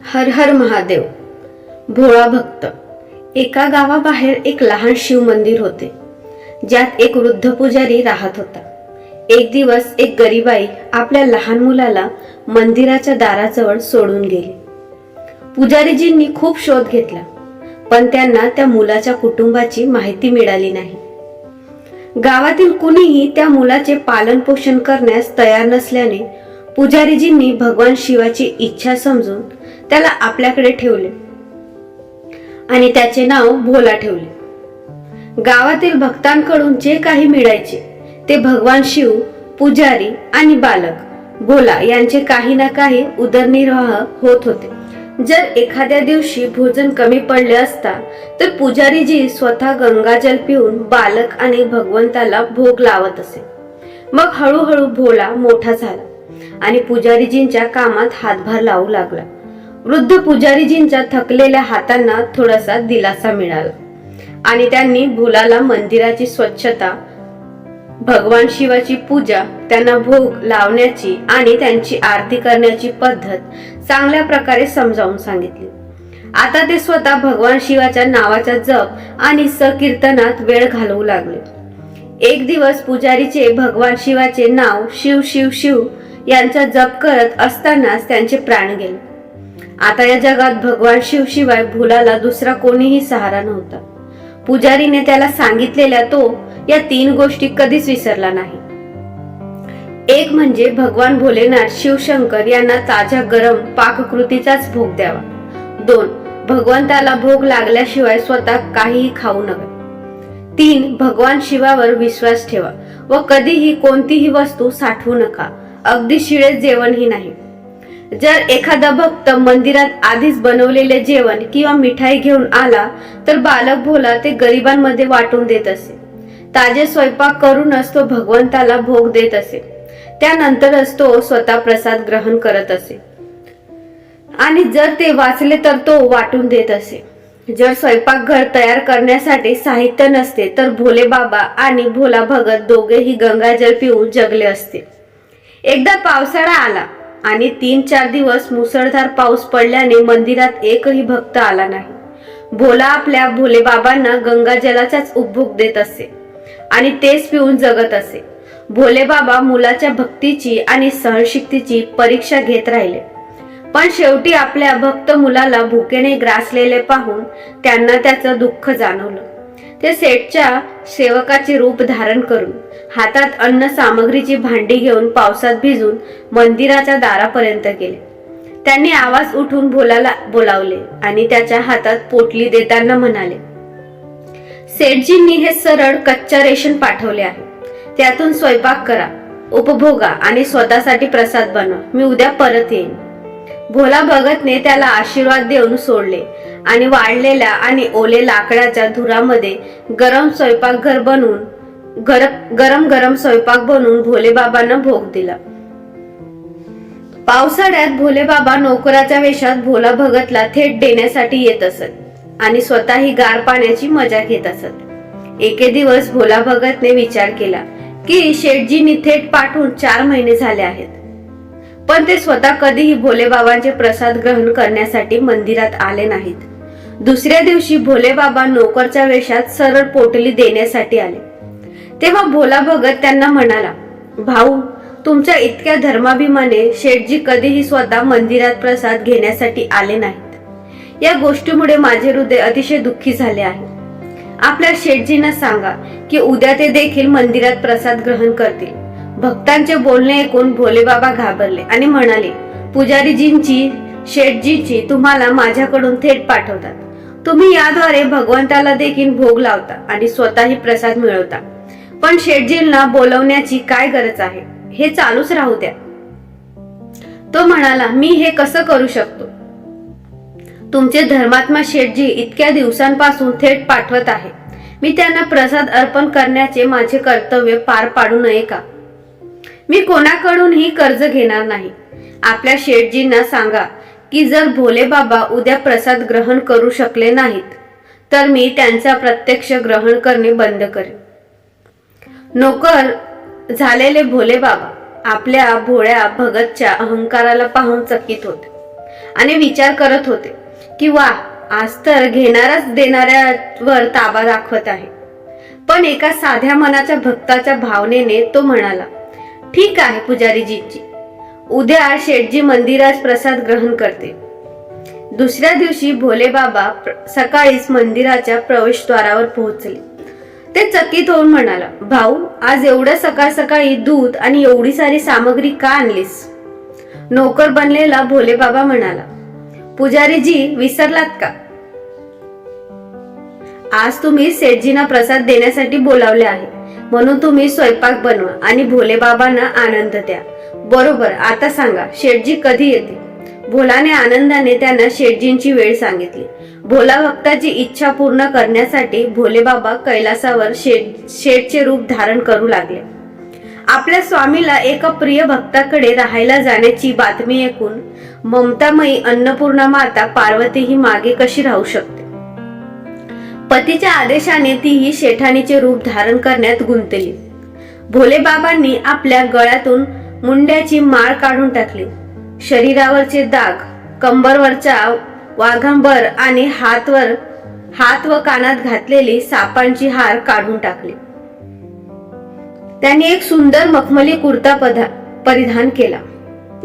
हर हर महादेव. भोळा भक्त. एका गावाबाहेर एक लहान शिव मंदिर होते. ज्यात एक वृद्ध पुजारी राहत होता. एक दिवस एक गरीबाई आपल्या लहान मुलाला मंदिराच्या दाराजवळ सोडून गेली. पुजारीजींनी खूप शोध घेतला पण त्यांना त्या मुलाच्या कुटुंबाची माहिती मिळाली नाही. गावातील कुणीही त्या मुलाचे पालन पोषण करण्यास तयार नसल्याने पुजारीजींनी भगवान शिवाची इच्छा समजून त्याला आपल्याकडे ठेवले आणि त्याचे नाव भोला ठेवले. गावातील भक्तांकडून जे काही मिळायचे ते भगवान शिव पुजारी आणि बालक भोला यांचे काही ना काही उदरनिर्वाह होत होते. जर एखाद्या दिवशी भोजन कमी पडले असता तर पुजारीजी स्वतः गंगाजल पिऊन बालक आणि भगवंताला भोग लावत असे. मग हळूहळू भोला मोठा झाला. आणि पुजारीजींच्या कामात हातभार लावू लागला. वृद्ध पुजारीजींच्या थकलेल्या हातांना थोडासा दिलासा मिळाला आणि त्यांनी भुलाला मंदिराची स्वच्छता भगवान शिवाची पूजा त्यांना भोग लावण्याची आणि त्यांची आरती करण्याची पद्धत चांगल्या प्रकारे समजावून सांगितली. आता ते स्वतः भगवान शिवाच्या नावाचा जप आणि सकीर्तनात वेळ घालवू लागले. एक दिवस पुजारीचे भगवान शिवाचे नाव शिव शिव शिव यांचा जप करत असतानाच त्यांचे प्राण गेले. आता या जगात भगवान शिव शिवाय भुलाला दुसरा कोणीही सहारा नव्हता. पुजारीने त्याला सांगितलेल्या तो या तीन गोष्टी कधीच विसरला नाही. एक म्हणजे भगवान भोलेनाथ शिवशंकर यांना ताज्या गरम पाककृतीचाच भोग द्यावा. दोन भगवंताला भोग लागल्याशिवाय स्वतः काहीही खाऊ नका. तीन भगवान शिवावर विश्वास ठेवा व कधीही कोणतीही वस्तू साठवू नका. अगदी शिळे जेवणही नाही. जर एखादा भक्त मंदिरात आधीच बनवलेले जेवण किंवा मिठाई घेऊन आला तर बालक भोला ते गरिबांमध्ये वाटून देत असे. ताजे स्वयंपाक करूनच तो भगवंताला भोग देत असे. त्यानंतरच तो स्वतः प्रसाद ग्रहण करत असे. आणि जर ते वाचले तर तो वाटून देत असे. जर स्वयंपाकघर तयार करण्यासाठी साहित्य नसते तर भोले बाबा आणि भोला भगत दोघेही गंगाजल पिऊन जगले असते. एकदा पावसाळा आला आणि तीन चार दिवस मुसळधार पाऊस पडल्याने मंदिरात एकही भक्त आला नाही. भोला आपल्या भोलेबाबांना गंगाजलाचाच उपभोग देत असे आणि तेच पिऊन जगत असे. भोलेबाबा मुलाच्या भक्तीची आणि सहनशक्तीची परीक्षा घेत राहिले. पण शेवटी आपल्या भक्त मुलाला भुकेने ग्रासलेले पाहून त्यांना त्याचं दुःख जाणवलं. ते सेठच्या सेवकाचे रूप धारण करून हातात अन्न सामग्रीची भांडी घेऊन पावसात भिजून मंदिराच्या दारापर्यंत गेले. त्यांनी आवाज उठून बोलाला बोलावले आणि त्याच्या हातात पोटली देताना म्हणाले सेठजींनी हे सरळ कच्चा रेशन पाठवले आहे. त्यातून स्वयंपाक करा उपभोगा आणि स्वतःसाठी प्रसाद बनवा. मी उद्या परत येईन. भोला भगतने त्याला आशीर्वाद देऊन सोडले आणि वाळलेल्या आणि ओले लाकडाच्या धुरामध्ये गरम स्वयंपाकघर बनवून गर- गरम गरम स्वयंपाक बनवून भोले बाबांना भोग दिला. पावसाळ्यात भोले बाबा नोकराच्या वेशात भोला भगतला थेट देण्यासाठी येत असत आणि स्वतःही गार पाण्याची मजा घेत असत. एके दिवस भोला भगतने विचार केला की शेठजींनी थेट पाठवून चार महिने झाले आहेत. पण ते स्वतः कधीही भोले बाबांचे प्रसाद ग्रहण करण्यासाठी मंदिरात आले नाहीत. दुसऱ्या दिवशी भोले बाबा नोकरच्या वेशात सरळ पोटली देण्यासाठी आले. तेव्हा भोला भगत त्यांना म्हणाला भाऊ तुमच्या इतक्या धर्माभिमाने शेठजी कधीही स्वतः मंदिरात प्रसाद घेण्यासाठी आले नाहीत. या गोष्टीमुळे माझे हृदय अतिशय दुःखी झाले आहे. आपल्या शेठजींना सांगा की उद्या ते देखील मंदिरात प्रसाद ग्रहण करतील. भक्तांचे बोलणे ऐकून भोलेबाबा घाबरले आणि म्हणाले पुजारीजींची शेठजीची तुम्हाला माझ्याकडून थेट पाठवतात. तुम्ही याद्वारे भगवंताला देखील भोग लावता आणि स्वतःही प्रसाद मिळवता. पण शेठजींना बोलवण्याची काय गरज आहे? हे चालूच राहू द्या. तो म्हणाला मी हे कसं करू शकतो? तुमचे धर्मात्मा शेठजी इतक्या दिवसांपासून थेट पाठवत आहे. मी त्यांना प्रसाद अर्पण करण्याचे माझे कर्तव्य पार पाडू नये का? मी कोणाकडूनही कर्ज घेणार नाही. आपल्या शेठजींना सांगा की जर भोले बाबा उद्या प्रसाद ग्रहण करू शकले नाहीत तर मी त्यांचा प्रत्यक्ष ग्रहण करणे बंद करेन. नोकर झालेले भोले बाबा आपल्या भोळ्या भगतच्या अहंकाराला पाहून चकित होते आणि विचार करत होते की वा आज तर घेणाराच देणाऱ्यावर ताबा दाखवत आहे. पण एका साध्या मनाच्या भक्ताच्या भावनेने तो म्हणाला ठीक आहे पुजारीजीची. उद्या शेठजी मंदिरात प्रसाद ग्रहण करते दुसऱ्या दिवशी भोले बाबा सकाळीच मंदिराच्या प्रवेशद्वारावर पोहोचले. ते चकित होऊन म्हणाला भाऊ आज एवढ्या सकाळ सकाळी दूध आणि एवढी सारी सामग्री का आणलीस? नोकर बनलेला भोले बाबा म्हणाला पुजारीजी विसरलात का? आज तुम्ही सेठजींना प्रसाद देण्यासाठी बोलावले आहे. म्हणून तुम्ही स्वयंपाक बनवा आणि भोले बाबांना आनंद द्या. बरोबर आता सांगा शेठजी कधी येते भोलाने आनंदाने त्यांना शेठजींची वेळ सांगितली. भोला भक्ताची इच्छा पूर्ण करण्यासाठी भोले बाबा कैलासावर शेठ शेठचे रूप धारण करू लागले. आपल्या स्वामीला एका प्रिय भक्ताकडे राहायला जाण्याची बातमी ऐकून ममतामयी अन्नपूर्णा माता पार्वती ही मागे कशी राहू शकते? पतीच्या आदेशाने तीही शेठाणीचे रूप धारण करण्यात गुंतली. भोले बाबांनी आपल्या गळ्यातून मुंड्याची माळ काढून टाकली. शरीरावरचे दाग कंबरवरच्या वाघंबर आणि हातवर हात व कानात घातलेली सापांची हार काढून टाकली. त्यांनी एक सुंदर मखमली कुर्ता पधा परिधान केला.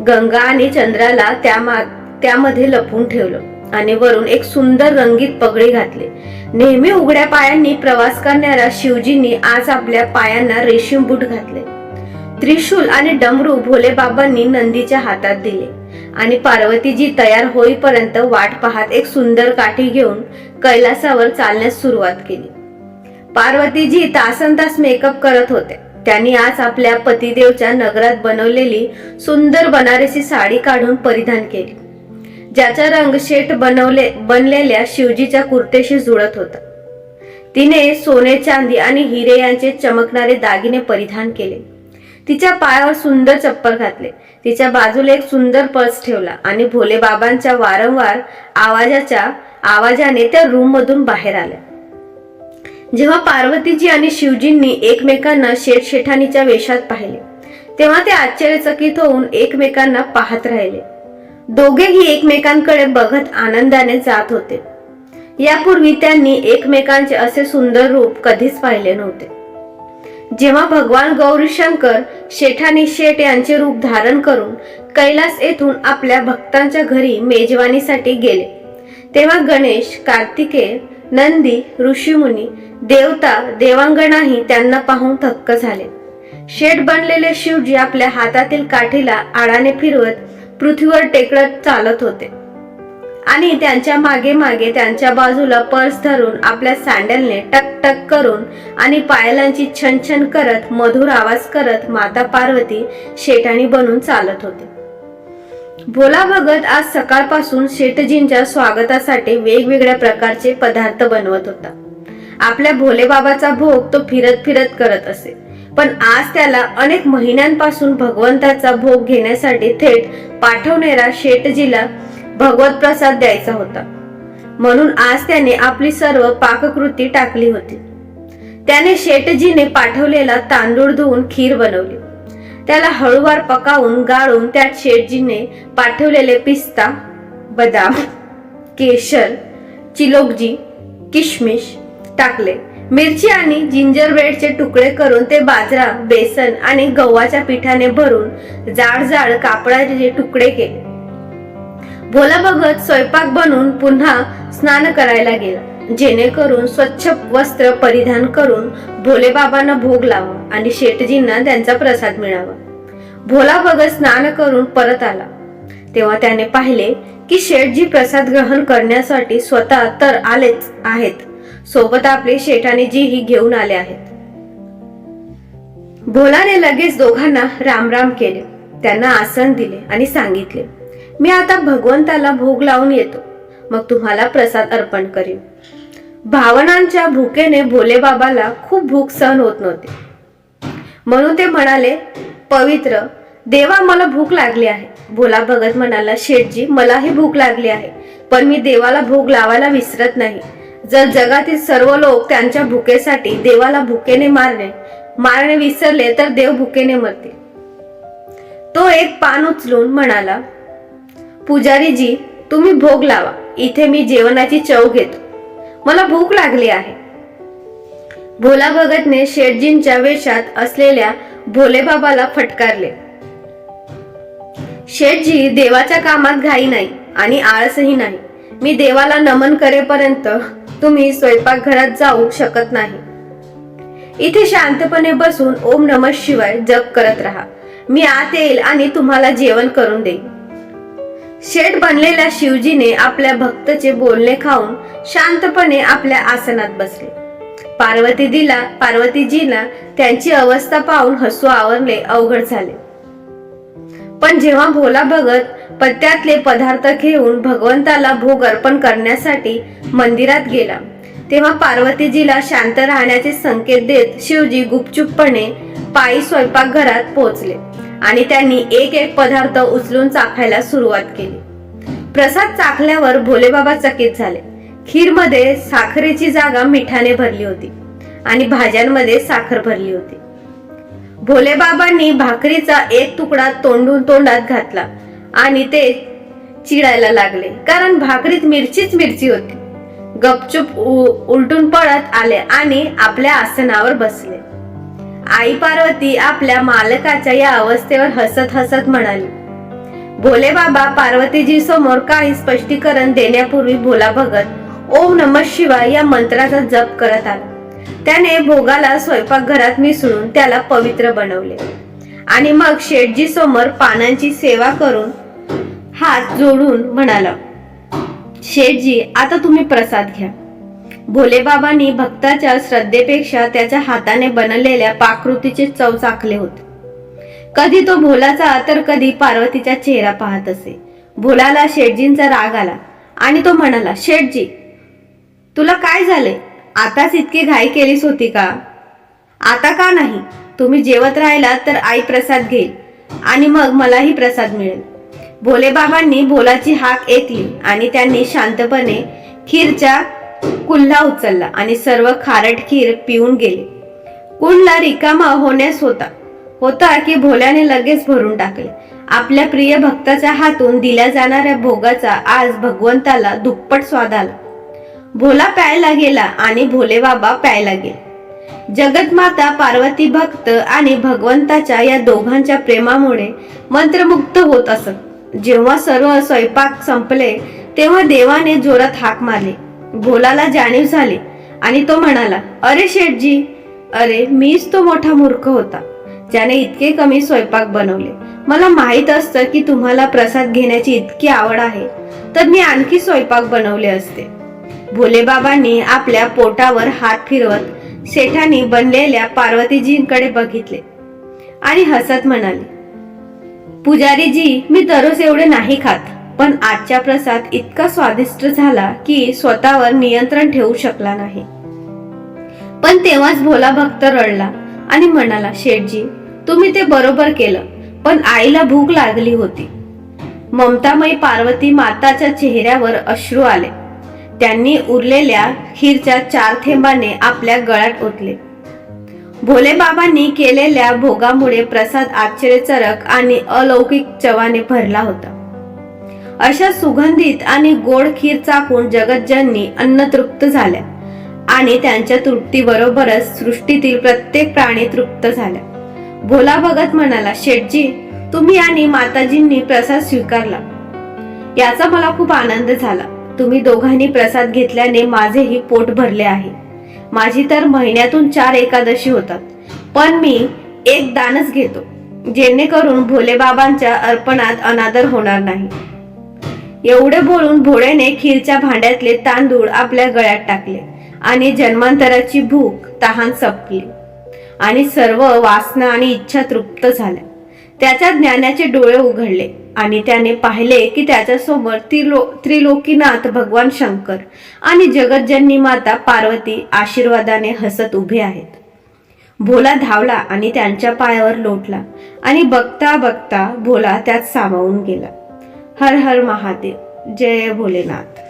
गंगा आणि चंद्राला त्या त्यामध्ये लपवून ठेवलं. आणि वरून एक सुंदर रंगीत पगडी घातले. नेहमी उघड्या पायांनी प्रवास करणाऱ्या शिवजींनी आज आपल्या पायांना रेशीम बूट घातले. त्रिशूल आणि डमरू भोले बाबांनी नंदीच्या हातात दिले. आणि पार्वतीजी तयार होईपर्यंत वाट पाहत एक सुंदर काठी घेऊन कैलासावर चालण्यास सुरुवात केली. पार्वतीजी तासन तास मेकअप करत होते. त्यांनी आज आपल्या पतिदेवच्या नगरात बनवलेली सुंदर बनारसी साडी काढून परिधान केली. ज्याचा रंग शेट बनवले बनलेल्या शिवजीच्या कुर्तेशी जुळत होता. तिने सोने चांदी आणि हिरे यांचे चमकणारे दागिने परिधान केले. तिच्या पायावर सुंदर चप्पल घातले. तिच्या बाजूला एक सुंदर पर्स ठेवला आणि भोले बाबांच्या वारंवार आवाजाच्या आवाजाने त्या रूम मधून बाहेर आल्या. जेव्हा पार्वतीजी आणि शिवजींनी एकमेकांना शेठ शेठानीच्या वेशात पाहिले तेव्हा ते आश्चर्यचकित होऊन एकमेकांना पाहत राहिले. दोघेही एकमेकांकडे बघत आनंदाने जात होते. यापूर्वी त्यांनी एकमेकांचे असे सुंदर रूप कधीच पाहिले नव्हते. जेव्हा भगवान गौरी शंकर शेठानी शेठ यांचे रूप धारण करून कैलास येथून आपल्या भक्तांच्या घरी मेजवानीसाठी गेले तेव्हा गणेश कार्तिकेय नंदी ऋषीमुनी देवता देवांगणाही त्यांना पाहून थक्क झाले. शेठ बनलेले शिवजी आपल्या हातातील काठीला आळाने फिरवत पृथ्वीवर टेकडत चालत होते. आणि त्यांच्या मागे मागे त्यांच्या बाजूला पर्स धरून आपल्या सँडलने टक टक करून आणि पायलांची छनछन करत मधुर आवाज करत माता पार्वती शेटाणी बनून चालत होते. भोला भगत आज सकाळपासून शेटजींच्या स्वागतासाठी वेगवेगळ्या प्रकारचे पदार्थ बनवत होता. आपल्या भोले बाबाचा भोग तो फिरत फिरत करत असे. पण आज त्याला अनेक महिन्यांपासून भगवंताचा भोग घेण्यासाठी थेट पाठवणाऱ्या शेटजीला भगवत प्रसाद द्यायचा होता. म्हणून आज त्याने आपली सर्व पाककृती टाकली होती. त्याने शेटजीने पाठवलेला तांदूळ धुवून खीर बनवली. त्याला हळूवार पकावून गाळून त्यात शेटजीने पाठवलेले पिस्ता बदाम केशर चिलोगजी किशमिश टाकले. मिरची आणि जिंजर ब्रेडचे तुकडे करून ते बाजरा बेसन आणि गव्हाच्या पिठाने भरून जाड जाड कापडाचे तुकडे केले. भोला भगत स्वयंपाक बनवून पुन्हा स्नान करायला गेला जेणेकरून स्वच्छ वस्त्र परिधान करून भोले बाबांना भोग लावा आणि शेटजींना त्यांचा प्रसाद मिळावा. भोला भगत स्नान करून परत आला. तेव्हा त्याने पाहिले की शेठजी प्रसाद ग्रहण करण्यासाठी स्वतः तर आलेच आहेत. सोबत आपले शेठानेजीही घेऊन आले आहेत. भोलाने लगेच दोघांना रामराम केले. त्यांना आसन दिले आणि सांगितले मी आता भगवंताला भोग लावून येतो. मग तुम्हाला प्रसाद अर्पण करेन. भावनांच्या भुकेने भोलेबाबाला खूप भूक सहन होत नव्हते. म्हणून ते म्हणाले पवित्र देवा मला भूक लागली आहे. भोला भगत म्हणाला शेठजी मलाही भूक लागली आहे. पण मी देवाला भोग लावायला विसरत नाही. जर जगातील सर्व लोक त्यांच्या भुकेसाठी देवाला भुकेने मारणे मारणे विसरले तर देव भुकेने मरतील. तो एक पान उचलून म्हणाला पुजारीजी तुम्ही भोग लावा. इथे मी जेवणाची चव घेतो. मला भूक लागली आहे. भोला भगतने शेठजींच्या वेशात असलेल्या भोलेबाबाला फटकारले. शेठजी देवाच्या कामात घाई नाही आणि आळसही नाही. मी देवाला नमन करेपर्यंत तुम्ही स्वयंपाकघरात जाऊ शकत नाही. इथे शांतपणे बसून ओम नम शिवाय जप करत राहा. मी आत येईल आणि तुम्हाला जेवण करून देईन. शेठ बनलेल्या शिवजीने आपल्या भक्तचे बोलणे खाऊन शांतपणे आपल्या आसनात बसले. पार्वतीजीला पार्वतीजीला त्यांची अवस्था पाहून हसू आवरले अवघड झाले. पण जेव्हा भोला भगत पत्त्यातले पदार्थ घेऊन भगवंताला भोग अर्पण करण्यासाठी मंदिरात गेला तेव्हा पार्वतीजीला शांत राहण्याचे संकेत देत शिवजी गुपचूपपणे पायी स्वयंपाकघरात पोहोचले आणि त्यांनी एक एक पदार्थ उचलून चाखायला सुरुवात केली. प्रसाद चाखल्यावर भोलेबाबा चकित झाले. खीरमध्ये साखरेची जागा मिठाने भरली होती आणि भाज्यांमध्ये साखर भरली होती. भोलेबाबांनी भाकरीचा एक तुकडा तोंडून तोंडात घातला आणि ते चिडायला लागले कारण भाकरीत मिरचीच मिरची होती. गपचूप उ- उलटून पळत आले आणि आपल्या आसनावर बसले. आई पार्वती आपल्या मालकाच्या या अवस्थेवर हसत हसत म्हणाली भोले बाबा पार्वतीजी समोर काही स्पष्टीकरण देण्यापूर्वी भोला भगत ओम नम शिवाय या मंत्राचा जप करत आला त्याने भोगाला स्वयंपाकघरात मिसळून त्याला पवित्र बनवले. आणि मग शेठजी समोर पानांची सेवा करून हात जोडून म्हणाला शेठजी आता तुम्ही प्रसाद घ्या. भोलेबाबांनी भक्ताच्या श्रद्धेपेक्षा त्याच्या हाताने बनलेल्या पाकृतीचे चव चाखले होते. कधी तो भोलाचा तर कधी पार्वतीचा चेहरा पाहत असे. भोलाला शेठजींचा राग आला आणि तो म्हणाला शेठजी तुला काय झाले आताच इतकी घाई केलीस होती का? आता का नाही? तुम्ही जेवत राहिला तर आई प्रसाद घेईल आणि मग मलाही प्रसाद मिळेल. भोलेबाबांनी भोलाची हाक ऐकली आणि त्यांनी शांतपणे खीरच्या कुल्हा उचलला आणि सर्व खारट खीर पिऊन गेले. कुंडला रिकामा होण्यास होता. होता की भोल्याने लगेच भरून टाकले. आपल्या प्रिय भक्ताच्या हातून दिल्या जाणाऱ्या भोगाचा आज भगवंताला दुप्पट स्वाद आला. भोला प्यायला गेला आणि भोले बाबा प्यायला गेले. जगतमाता पार्वती भक्त आणि भगवंताच्या या दोघांच्या प्रेमामुळे मंत्रमुग्ध होत असत. जेव्हा सर्व स्वयंपाक संपले तेव्हा देवाने जोरात हाक मारली. भोलाला जाणीव झाली आणि तो म्हणाला अरे शेठजी अरे मीच तो मोठा मूर्ख होता ज्याने इतके कमी स्वयंपाक बनवले. मला माहीत असतं की तुम्हाला प्रसाद घेण्याची इतकी आवड आहे तर मी आणखी स्वयंपाक बनवले असते. भोलेबाबांनी आपल्या पोटावर हात फिरवत शेठांनी बनलेल्या पार्वतीजींकडे बघितले. आणि हसत म्हणाले पुजारीजी मी दररोज एवढे नाही खात पण आजचा प्रसाद इतका स्वादिष्ट झाला की स्वतःवर नियंत्रण ठेवू शकला नाही. पण तेव्हाच भोला भक्त रडला आणि म्हणाला शेठजी तुम्ही ते बरोबर केलं पण आईला भूक लागली होती. ममतामयी पार्वती माताच्या चेहऱ्यावर अश्रू आले. त्यांनी उरलेल्या खीरच्या चार थेंबाने आपल्या गळ्यात ओतले. भोलेबाबांनी केलेल्या भोगामुळे प्रसाद आश्चर्यचरक आणि अलौकिक चवाने भरला होता. अशा सुगंधित आणि गोड खीर चाकून जगतजननी अन्न तृप्त झाल्या आणि त्यांच्या तृप्तीबरोबरच सृष्टीतील प्रत्येक प्राणी तृप्त झाल्या. भोला भगत म्हणाला शेठजी तुम्ही आणि माताजींनी प्रसाद स्वीकारला. याचा मला खूप आनंद झाला. तुम्ही दोघांनी प्रसाद घेतल्याने माझेही पोट भरले आहे. माझी तर महिन्यातून चार एकादशी होतात. पण मी एक दानच घेतो जेणेकरून भोलेबाबांच्या अर्पणात अनादर होणार नाही. एवढे बोलून भोळ्याने खीरच्या भांड्यातले तांदूळ आपल्या गळ्यात टाकले आणि जन्मांतराची भूक तहान संपली. आणि सर्व वासना आणि इच्छा तृप्त झाल्या. त्याच्या ज्ञानाचे डोळे उघडले आणि त्याने पाहिले की त्याच्यासमोर त्रिलो त्रिलोकीनाथ भगवान शंकर आणि जगतजननी माता पार्वती आशीर्वादाने हसत उभे आहेत. भोला धावला आणि त्यांच्या पायावर लोटला आणि बघता बघता भोला त्यात सामावून गेला. हर हर महादेव जय भोलेनाथ.